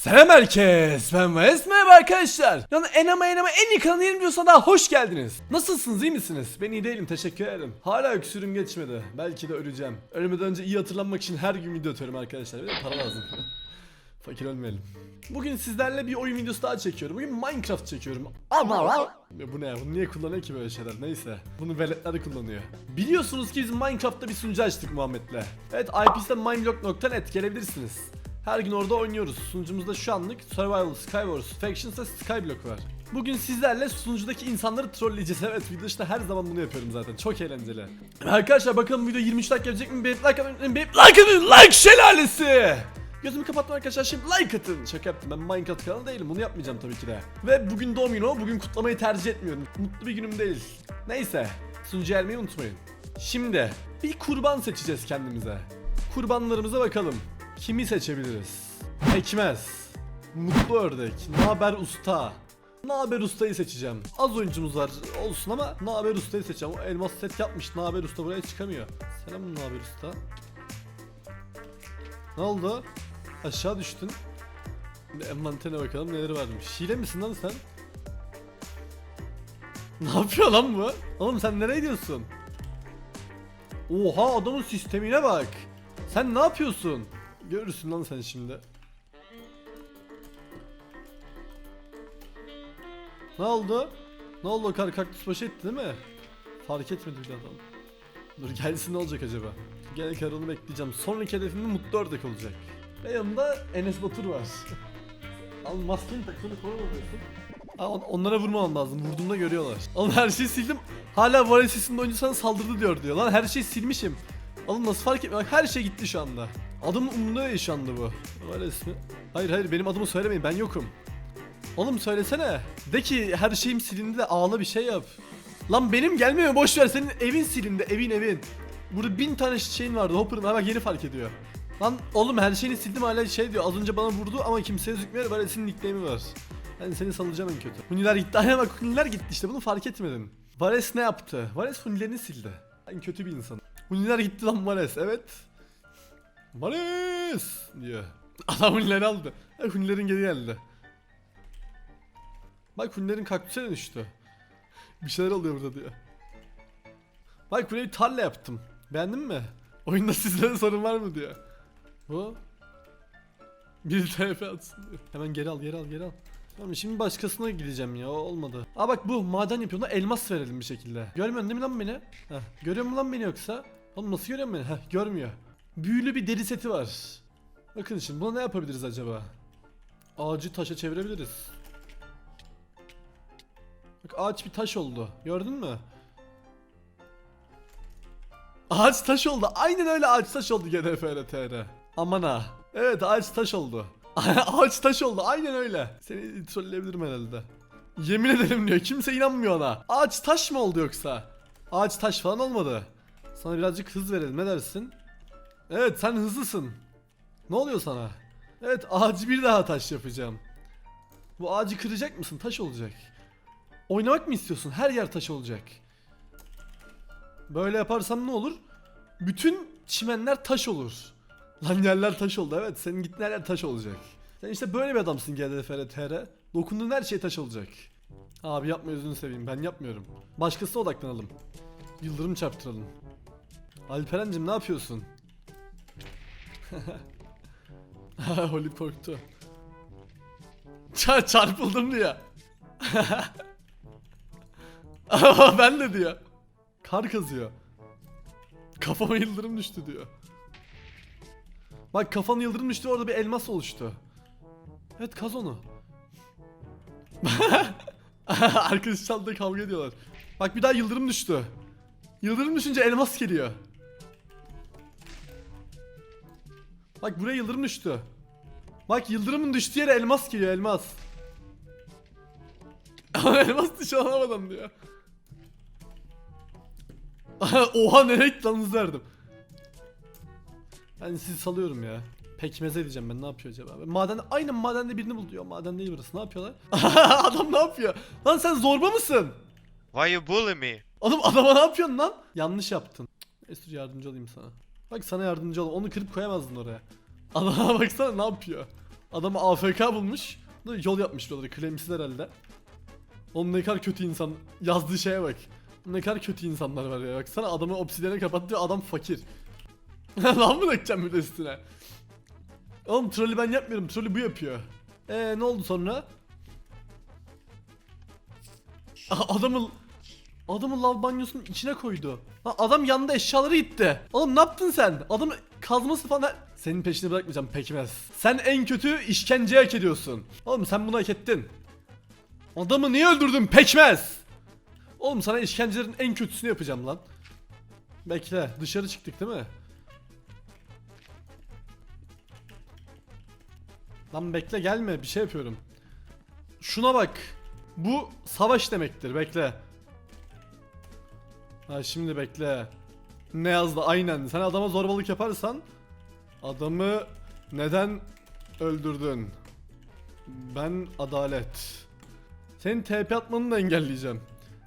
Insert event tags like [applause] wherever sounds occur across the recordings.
Selam herkes ben Wes merhaba arkadaşlar Yani enama enama en iyi kanalı yerim diyorsa daha hoş geldiniz Nasılsınız iyi misiniz? Ben iyi değilim teşekkür ederim Hala öksürüm geçmedi belki de öleceğim Ölmeden önce iyi hatırlanmak için her gün video atıyorum arkadaşlar Bir de para lazım [laughs] Fakir ölmeyelim Bugün sizlerle bir oyun videosu daha çekiyorum Bugün Minecraft çekiyorum Ya bu ne? Bunu niye kullanıyor ki böyle şeyler? Neyse. Bunu veletler kullanıyor. Biliyorsunuz ki biz Minecraft'ta bir sunucu açtık Muhammed'le. Evet IP'de mineblock.net gelebilirsiniz. Her gün orada oynuyoruz. Sunucumuzda şu anlık Survival, Skywars, Factions ve Skyblock var. Bugün sizlerle sunucudaki insanları trolleyeceğiz. [laughs] Evet video işte her zaman bunu yapıyorum zaten. Çok eğlenceli. Arkadaşlar bakalım video 23 dakika gelecek mi? Beğenip like atmayı beğenip like atın. Like şelalesi. Gözümü kapattım arkadaşlar şimdi like atın. Şaka yaptım ben Minecraft kanalı değilim bunu yapmayacağım tabii ki de. Ve bugün doğum günü bugün kutlamayı tercih etmiyorum. Mutlu bir günüm değil. Neyse sunucu gelmeyi unutmayın. Şimdi bir kurban seçeceğiz kendimize. Kurbanlarımıza bakalım. Kimi seçebiliriz? Pekmez. Mutlu ördek. Naber usta. Naber ustayı seçeceğim. Az oyuncumuz var olsun ama Naber ustayı seçeceğim. O elmas set yapmış. Naber usta buraya çıkamıyor. Selam Naber usta. Ne oldu? Aşağı düştün. Bir envanterine bakalım neleri varmış. Hile misin lan sen? [laughs] Ne yapıyor lan bu? Oğlum sen nereye gidiyorsun? Oha adamın sistemine bak. Sen ne yapıyorsun? Görürsün lan sen şimdi. Ne oldu? Ne oldu o kar kaktüs başı etti değil mi? Fark etmedi bir adam. Dur gelsin ne olacak acaba? Gene karını bekleyeceğim. Sonraki hedefim de mutlu ördek olacak. Ve yanımda Enes Batur var. [laughs] Al maskeni tak sonra. Aa, on- onlara vurmam lazım. Vurduğumda görüyorlar. Oğlum her şeyi sildim. Hala sesinde oyuncu sana saldırdı diyor diyor. Lan her şeyi silmişim. Oğlum nasıl fark etmiyor? Bak her şey gitti şu anda. Adımın umurunda anda bu. Varel ismi. Hayır hayır benim adımı söylemeyin ben yokum. Oğlum söylesene. De ki her şeyim silindi de ağla bir şey yap. Lan benim gelmiyor boş ver senin evin silindi evin evin. Burada bin tane şeyin vardı Hopper'ın hemen yeni fark ediyor. Lan oğlum her şeyini sildim hala şey diyor az önce bana vurdu ama kimseye gözükmüyor böyle senin nickname'i var. Ben seni salacağım en kötü. Huniler gitti aynen bak Huniler gitti işte bunu fark etmedin. Vares ne yaptı? Vares Hunilerini sildi. Ben kötü bir insanım. Huniler gitti lan Vares evet. Vares diyor. Adam Hunileri aldı. Ha, Hunilerin geri geldi. Bak Hunilerin kaktüse dönüştü. Bir şeyler oluyor burada diyor. Bak buraya bir tarla yaptım. Beğendin mi? Oyunda sizlere sorun var mı diyor. Bu. Bir TP atsın diyor. Hemen geri al geri al geri al. Tamam şimdi başkasına gideceğim ya olmadı. Aa bak bu maden yapıyor lan elmas verelim bir şekilde. Görmüyorsun değil mi lan beni? Heh, görüyor mu lan beni yoksa? Oğlum nasıl görüyor beni? Heh, görmüyor. Büyülü bir deri seti var. Bakın şimdi buna ne yapabiliriz acaba? Ağacı taşa çevirebiliriz. Bak ağaç bir taş oldu. Gördün mü? Ağaç taş oldu. Aynen öyle ağaç taş oldu GDFR Aman ha. Evet ağaç taş oldu. [laughs] ağaç taş oldu. Aynen öyle. Seni trolleyebilirim herhalde. Yemin ederim diyor. Kimse inanmıyor ona. Ağaç taş mı oldu yoksa? Ağaç taş falan olmadı. Sana birazcık hız verelim. Ne dersin? Evet sen hızlısın. Ne oluyor sana? Evet ağacı bir daha taş yapacağım. Bu ağacı kıracak mısın? Taş olacak. Oynamak mı istiyorsun? Her yer taş olacak. Böyle yaparsam ne olur? Bütün çimenler taş olur. Lan yerler taş oldu evet. Senin gittiğin her yer taş olacak. Sen işte böyle bir adamsın GDFR TR. Dokunduğun her şey taş olacak. Abi yapma gözünü seveyim ben yapmıyorum. Başkasına odaklanalım. Yıldırım çarptıralım. Alperen'cim ne yapıyorsun? Holly korktu. Çar çarpıldım diyor. [laughs] Ben de diyor. Kar kazıyor. Kafama yıldırım düştü diyor. Bak kafana yıldırım düştü orada bir elmas oluştu. Evet kaz onu. [laughs] Arkadaş çaldı kavga ediyorlar. Bak bir daha yıldırım düştü. Yıldırım düşünce elmas geliyor. Bak buraya yıldırım düştü. Bak yıldırımın düştüğü yere elmas geliyor elmas. [laughs] Elmas dışı alamadım diyor. [laughs] Oha nereye lan hız verdim. Ben sizi salıyorum ya. Pekmeze diyeceğim ben ne yapıyor acaba? Maden aynen madende birini bul diyor. Maden değil burası. Ne yapıyorlar? [laughs] Adam ne yapıyor? Lan sen zorba mısın? Why you bully me? Oğlum adama ne yapıyorsun lan? Yanlış yaptın. Esir yardımcı olayım sana. Bak sana yardımcı ol. Onu kırıp koyamazdın oraya. Adama [laughs] baksana ne yapıyor? Adamı AFK bulmuş. Yol yapmış buraları claimsiz herhalde. Oğlum ne kadar kötü insan. Yazdığı şeye bak. Ne kadar kötü insanlar var ya. Baksana adamı obsidiyene kapattı adam fakir. Lan mı dökeceğim bir de üstüne? Oğlum trolü ben yapmıyorum. Trolü bu yapıyor. Eee ne oldu sonra? [laughs] Aa, Adamı lav banyosunun içine koydu. Ha, adam yanında eşyaları itti. Oğlum ne yaptın sen? Adamı kazması falan. Senin peşini bırakmayacağım pekmez. Sen en kötü işkence hak ediyorsun. Oğlum sen bunu hak ettin. Adamı niye öldürdün pekmez? Oğlum sana işkencelerin en kötüsünü yapacağım lan. Bekle dışarı çıktık değil mi? Lan bekle gelme bir şey yapıyorum. Şuna bak. Bu savaş demektir bekle. Ha şimdi bekle. Ne yazdı aynen. Sen adama zorbalık yaparsan adamı neden öldürdün? Ben adalet. Senin TP atmanı da engelleyeceğim.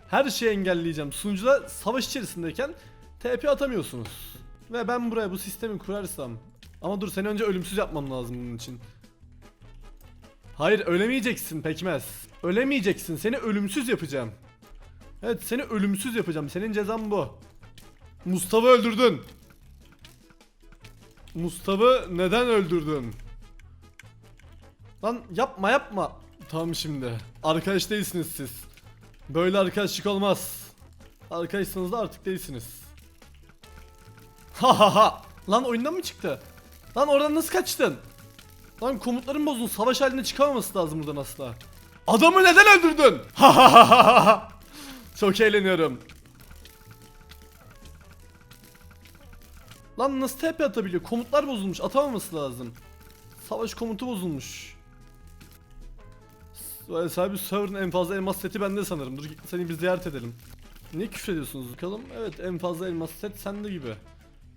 Her şeyi engelleyeceğim. Sunucuda savaş içerisindeyken TP atamıyorsunuz. Ve ben buraya bu sistemi kurarsam ama dur seni önce ölümsüz yapmam lazım bunun için. Hayır ölemeyeceksin pekmez. Ölemeyeceksin. Seni ölümsüz yapacağım. Evet seni ölümsüz yapacağım. Senin cezan bu. Mustafa öldürdün. Mustafa neden öldürdün? Lan yapma yapma. Tamam şimdi. Arkadaş değilsiniz siz. Böyle arkadaşlık olmaz. Arkadaşsanız da artık değilsiniz. Ha ha ha. Lan oyundan mı çıktı? Lan oradan nasıl kaçtın? Lan komutların bozuldu. Savaş halinde çıkamaması lazım buradan asla. Adamı neden öldürdün? Ha ha ha ha ha. Çok eğleniyorum. Lan nasıl TP atabiliyor? Komutlar bozulmuş. Atamaması lazım. Savaş komutu bozulmuş. Sahibi server'ın en fazla elmas seti bende sanırım. Dur seni bir ziyaret edelim. Niye küfrediyorsunuz bakalım? Evet en fazla elmas set sende gibi.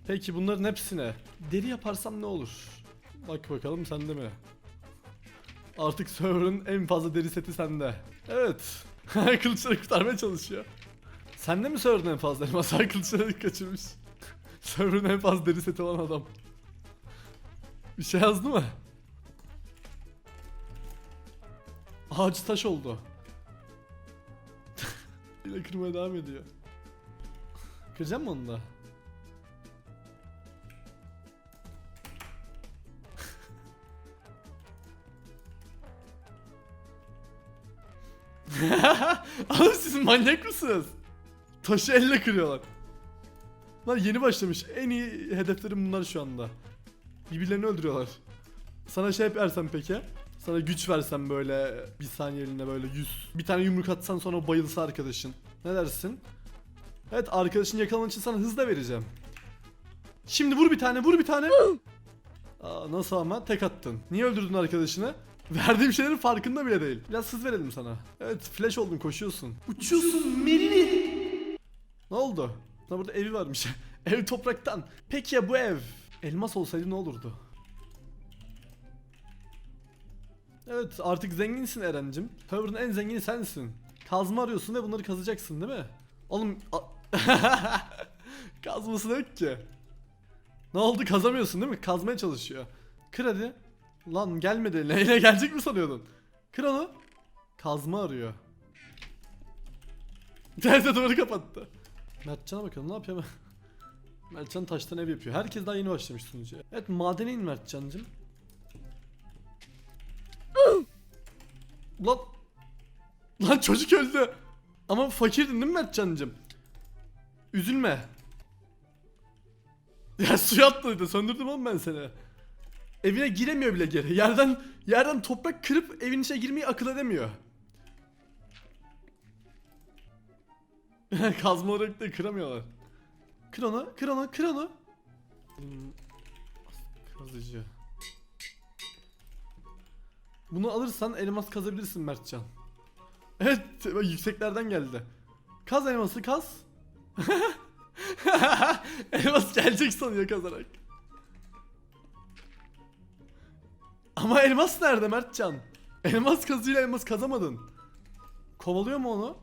Peki bunların hepsine deri yaparsam ne olur? Bak bakalım sende mi? Artık server'ın en fazla deri seti sende. Evet. Kılıçları kurtarmaya çalışıyor. Sende mi server'ın en fazla elmas? Ay, Kılıçları kaçırmış. [laughs] server'ın en fazla deri seti olan adam. Bir şey yazdı mı? Ağaç taş oldu. [laughs] Yine kırmaya devam ediyor. Kıracağım mı onu da? [laughs] Oğlum siz manyak mısınız? Taşı elle kırıyorlar. Lan yeni başlamış. En iyi hedeflerim bunlar şu anda. Birbirlerini öldürüyorlar. Sana şey yaparsam peki? Sana güç versem böyle bir saniyeliğine böyle 100. Bir tane yumruk atsan sonra bayılsa arkadaşın. Ne dersin? Evet arkadaşın yakalaman için sana hız da vereceğim. Şimdi vur bir tane vur bir tane. Aa, nasıl ama tek attın. Niye öldürdün arkadaşını? [laughs] Verdiğim şeylerin farkında bile değil. Biraz hız verelim sana. Evet flash oldun koşuyorsun. Uçuyorsun Melih. Ne oldu? Sana burada evi varmış. [laughs] ev topraktan. Peki ya bu ev? Elmas olsaydı ne olurdu? Evet artık zenginsin Eren'cim. Server'ın en zengini sensin. Kazma arıyorsun ve bunları kazacaksın değil mi? Oğlum... [laughs] Kazması yok ki. Ne oldu kazamıyorsun değil mi? Kazmaya çalışıyor. Kır hadi. Lan gelmedi. [laughs] Neyle gelecek mi sanıyordun? Kır. Kazma arıyor. [laughs] Teyze duvarı kapattı. Mertcan'a bakalım ne yapıyor [laughs] Mertcan taştan ev yapıyor. Herkes daha yeni başlamış sunucuya. Evet madene in Mertcan'cım. Lan Lan çocuk öldü. Ama fakirdin değil mi Mertcan'cım? Üzülme. Ya suya atladı söndürdüm oğlum ben seni. Evine giremiyor bile geri. Yerden yerden toprak kırıp evin içine girmeyi akıl edemiyor. [laughs] Kazma olarak da kıramıyorlar. Kır onu, kır onu, kır onu. Hmm, Kazıcı. Bunu alırsan elmas kazabilirsin Mertcan. Evet, yükseklerden geldi. Kaz elması kaz. [laughs] elmas gelecek sanıyor kazarak. Ama elmas nerede Mertcan? Elmas kazıyla elmas kazamadın. Kovalıyor mu onu?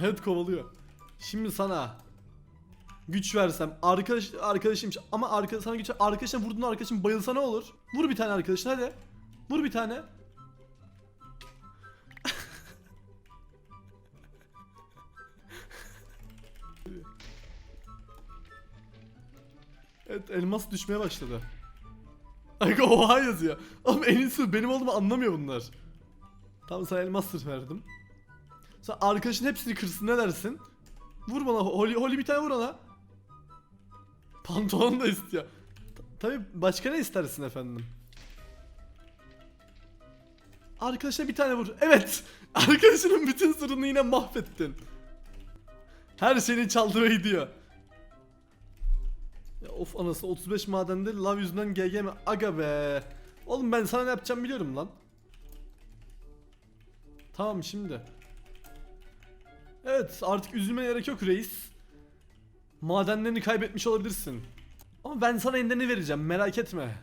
Evet kovalıyor. Şimdi sana güç versem arkadaş arkadaşıymış ama arka, sana güç arkadaşına vurduğunda arkadaşın bayılsa ne olur? Vur bir tane arkadaşın hadi. Vur bir tane. [laughs] evet elmas düşmeye başladı. Aga oha yazıyor. Ama en iyisi benim olduğumu anlamıyor bunlar. Tamam sana elmas verdim. Sen arkadaşın hepsini kırsın ne dersin? Vur bana Holly, Holly bir tane vur ona. Pantolon da istiyor. Tabi başka ne istersin efendim? Arkadaşına bir tane vur. Evet. Arkadaşının bütün sırrını yine mahvettin. Her şeyini çaldı ve gidiyor. Of anasını 35 madende lav yüzünden GG mi? Aga be. Oğlum ben sana ne yapacağım biliyorum lan. Tamam şimdi. Evet artık üzülmene gerek yok reis. Madenlerini kaybetmiş olabilirsin. Ama ben sana endeni vereceğim merak etme.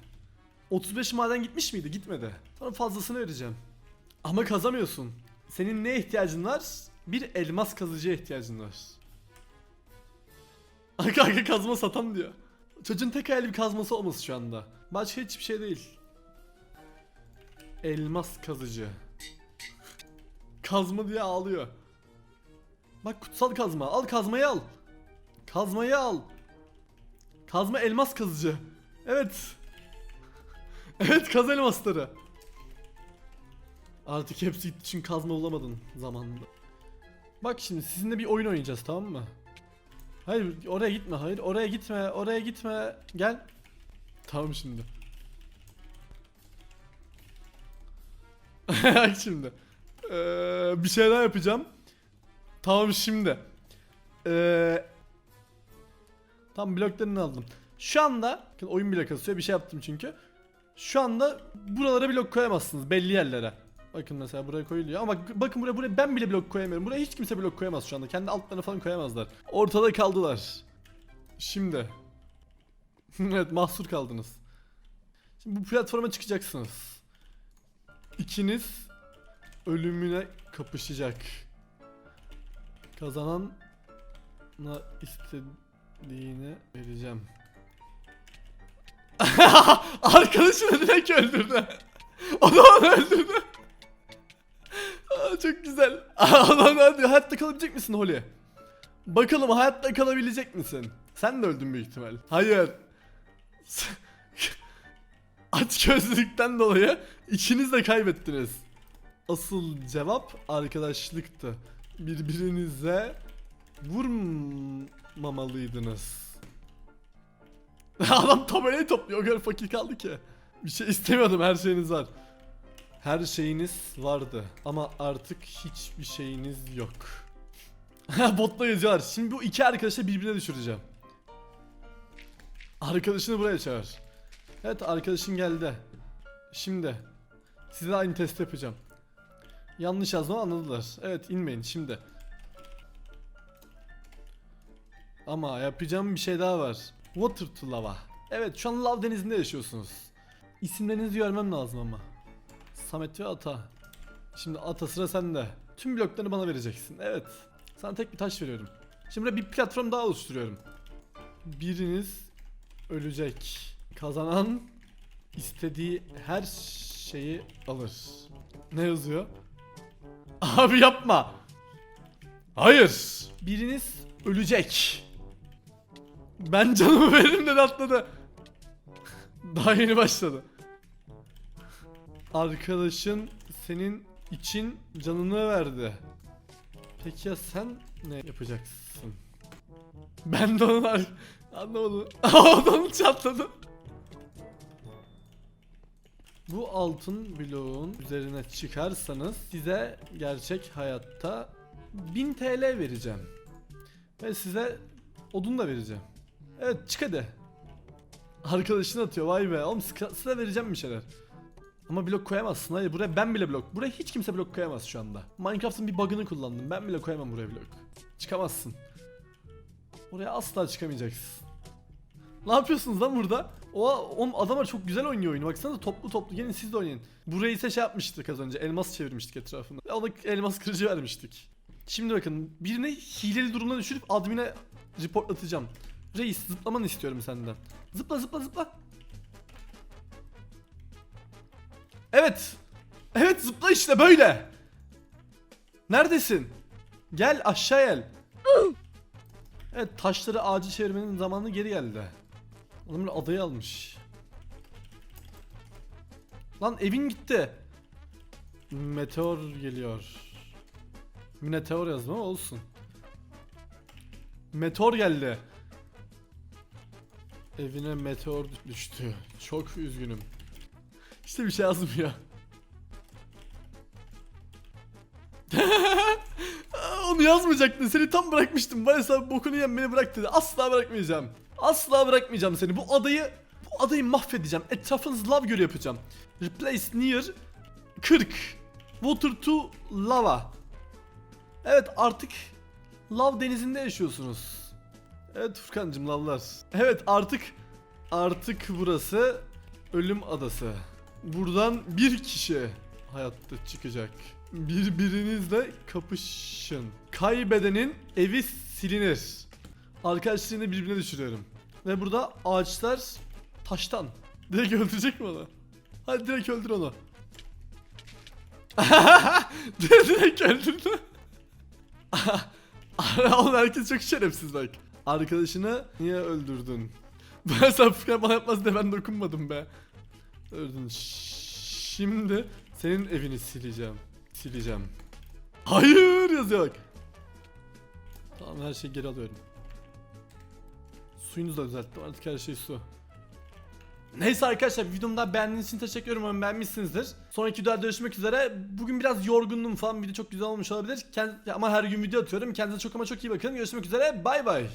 35 maden gitmiş miydi? Gitmedi. Sana fazlasını vereceğim. Ama kazamıyorsun. Senin ne ihtiyacın var? Bir elmas kazıcıya ihtiyacın var. Arka kazma satan diyor. Çocuğun tek hayali bir kazması olması şu anda. Başka hiçbir şey değil. Elmas kazıcı. Kazma diye ağlıyor. Bak kutsal kazma. Al kazmayı al. Kazmayı al. Kazma elmas kazıcı. Evet. [laughs] evet kaz elmasları. Artık hepsi gitti için kazma bulamadın zamanında. Bak şimdi sizinle bir oyun oynayacağız tamam mı? Hayır oraya gitme hayır oraya gitme oraya gitme gel. Tamam şimdi. [laughs] Şimdi. Ee, bir şey daha yapacağım. Tamam şimdi. Ee, tam bloklarını aldım. Şu anda oyun bile kasıyor bir şey yaptım çünkü. Şu anda buralara blok koyamazsınız belli yerlere. Bakın mesela buraya koyuluyor ama bak, bakın buraya, buraya ben bile blok koyamıyorum. Buraya hiç kimse blok koyamaz şu anda. Kendi altlarına falan koyamazlar. Ortada kaldılar. Şimdi. [laughs] evet mahsur kaldınız. Şimdi bu platforma çıkacaksınız. İkiniz ölümüne kapışacak. Kazanan istediğini vereceğim. [laughs] Arkadaşını direkt öldürdü. O [laughs] da onu öldürdü. Aa, çok güzel. [laughs] Adam hadi hayatta kalabilecek misin Holly? Bakalım hayatta kalabilecek misin? Sen de öldün büyük ihtimal. Hayır. [laughs] Aç gözlülükten dolayı ikiniz de kaybettiniz. Asıl cevap arkadaşlıktı. Birbirinize vurmamalıydınız. [laughs] Adam tabelayı topluyor. O kadar fakir kaldı ki. Bir şey istemiyordum. Her şeyiniz var. Her şeyiniz vardı. Ama artık hiçbir şeyiniz yok. [laughs] Botla yazıyorlar. Şimdi bu iki arkadaşı birbirine düşüreceğim. Arkadaşını buraya çağır. Evet arkadaşın geldi. Şimdi size aynı test yapacağım. Yanlış yazma anladılar. Evet inmeyin şimdi. Ama yapacağım bir şey daha var. Water to lava. Evet şu an lav denizinde yaşıyorsunuz. İsimlerinizi görmem lazım ama. Samet ve Ata. Şimdi Ata sıra sende. Tüm bloklarını bana vereceksin. Evet. Sana tek bir taş veriyorum. Şimdi buraya bir platform daha oluşturuyorum. Biriniz ölecek. Kazanan istediği her şeyi alır. Ne yazıyor? [laughs] Abi yapma. Hayır. Biriniz ölecek. Ben canımı [laughs] veririm dedi atladı. Daha yeni başladı. Arkadaşın senin için canını verdi. Peki ya sen ne yapacaksın? Ben de onu ar- anlamadım. Adam çatladı. Bu altın bloğun üzerine çıkarsanız size gerçek hayatta 1000 TL vereceğim. Ve size odun da vereceğim. Evet çık hadi. Arkadaşın atıyor vay be. Oğlum sıra vereceğim bir şeyler. Ama blok koyamazsın. Hayır buraya ben bile blok. Buraya hiç kimse blok koyamaz şu anda. Minecraft'ın bir bug'ını kullandım. Ben bile koyamam buraya blok. Çıkamazsın. Oraya asla çıkamayacaksın. Ne yapıyorsunuz lan burada? O oğlum adamlar çok güzel oynuyor oyunu. Baksanıza toplu toplu. Gelin siz de oynayın. Burayı ise şey yapmıştık az önce. Elmas çevirmiştik etrafında. Ve Ona elmas kırıcı vermiştik. Şimdi bakın birini hileli durumuna düşürüp admine reportlatacağım. Reis zıplamanı istiyorum senden. Zıpla zıpla zıpla. Evet. Evet zıpla işte böyle. Neredesin? Gel aşağı gel. Evet taşları ağacı çevirmenin zamanı geri geldi. Adamlar adayı almış. Lan evin gitti. Meteor geliyor. Meteor yazma olsun. Meteor geldi. Evine meteor düştü. Çok üzgünüm. İşte bir şey yazmıyor. [laughs] Onu yazmayacaktın. Seni tam bırakmıştım. Sen bokunu yem beni bırak dedi. Asla bırakmayacağım. Asla bırakmayacağım seni. Bu adayı bu adayı mahvedeceğim. Etrafınızı lav gölü yapacağım. Replace near 40. Water to lava. Evet artık lav denizinde yaşıyorsunuz. Evet Furkancım lavlar. Evet artık artık burası ölüm adası. Buradan bir kişi hayatta çıkacak. Birbirinizle kapışın. Kaybedenin evi silinir. Arkadaşlarını birbirine düşürüyorum. Ve burada ağaçlar taştan. Direkt öldürecek mi onu? Hadi direkt öldür onu. [laughs] direkt öldürdü. [laughs] Oğlum herkes çok şerefsiz bak. Arkadaşını niye öldürdün? [laughs] Ben sen Furkan bana yapmaz de ben dokunmadım be. Öldün. Şimdi senin evini sileceğim. Sileceğim. Hayır yazıyor bak. Tamam her şeyi geri alıyorum. Suyunuzu da düzelttim artık her şey su. Neyse arkadaşlar videomda beğendiğiniz için teşekkür ederim umarım beğenmişsinizdir. Sonraki videoda görüşmek üzere. Bugün biraz yorgundum falan video çok güzel olmuş olabilir. Kend- ama her gün video atıyorum. Kendinize çok ama çok iyi bakın. Görüşmek üzere. Bay bay.